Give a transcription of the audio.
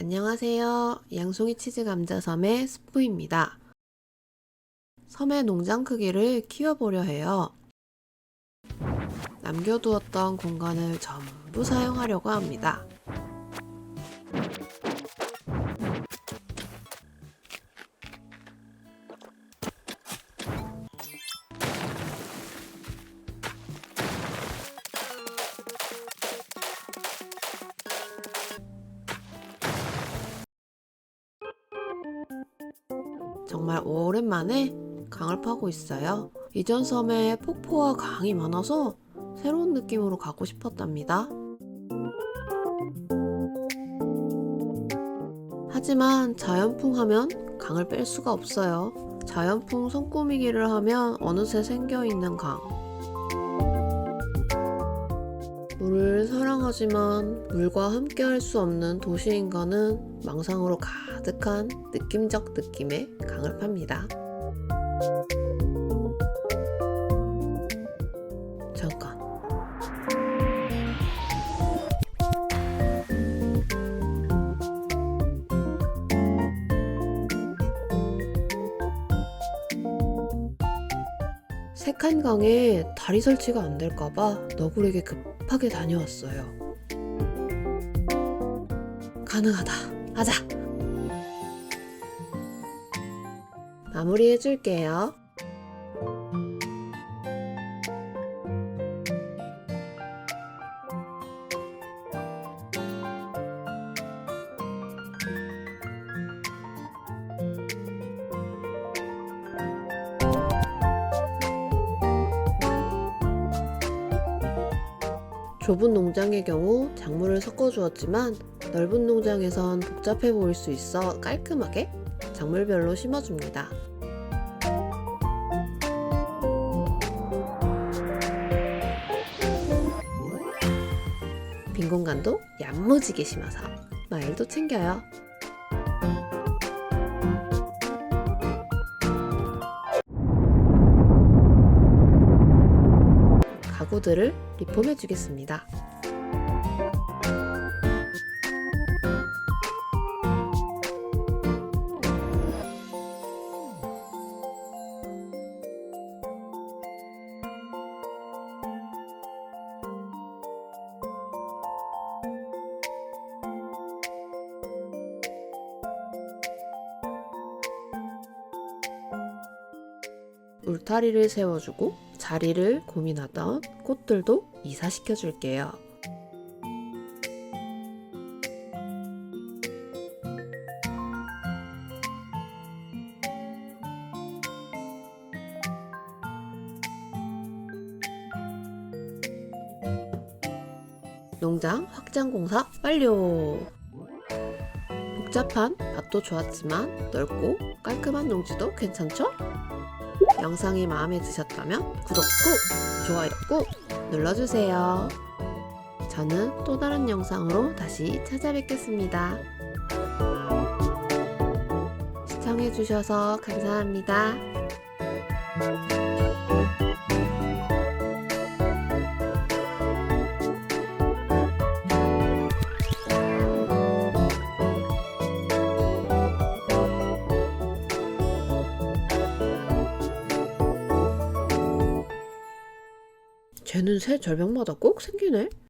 안녕하세요. 양송이 치즈 감자섬의 스프입니다. 섬의 농장 크기를 키워보려 해요. 남겨두었던 공간을 전부 사용하려고 합니다. 정말 오랜만에 강을 파고 있어요. 이전 섬에 폭포와 강이 많아서 새로운 느낌으로 가고 싶었답니다. 하지만 자연풍 하면 강을 뺄 수가 없어요. 자연풍 손꾸미기를 하면 어느새 생겨있는 강. 물을 사랑하지만 물과 함께 할 수 없는 도시인간은 망상으로 가득한 느낌적 느낌의 강을 팝니다. 잠깐. 색한 강에 다리 설치가 안 될까봐 너구리에게 급하게 다녀왔어요. 가능하다. 하자. 마무리해 줄게요. 좁은 농장의 경우 작물을 섞어 주었지만 넓은 농장에선 복잡해 보일 수 있어 깔끔하게 작물별로 심어줍니다. 빈 공간도 야무지게 심어서 마일도 챙겨요. 구들을 리폼해 주겠습니다. 울타리를 세워주고 자리를 고민하던 꽃들도 이사시켜 줄게요. 농장 확장 공사 완료! 복잡한 밭도 좋았지만 넓고 깔끔한 농지도 괜찮죠? 영상이 마음에 드셨다면 구독 꾹! 좋아요 꾹! 눌러주세요. 저는 또 다른 영상으로 다시 찾아뵙겠습니다. 시청해주셔서 감사합니다. 쟤는 새 절벽마다 꼭 생기네?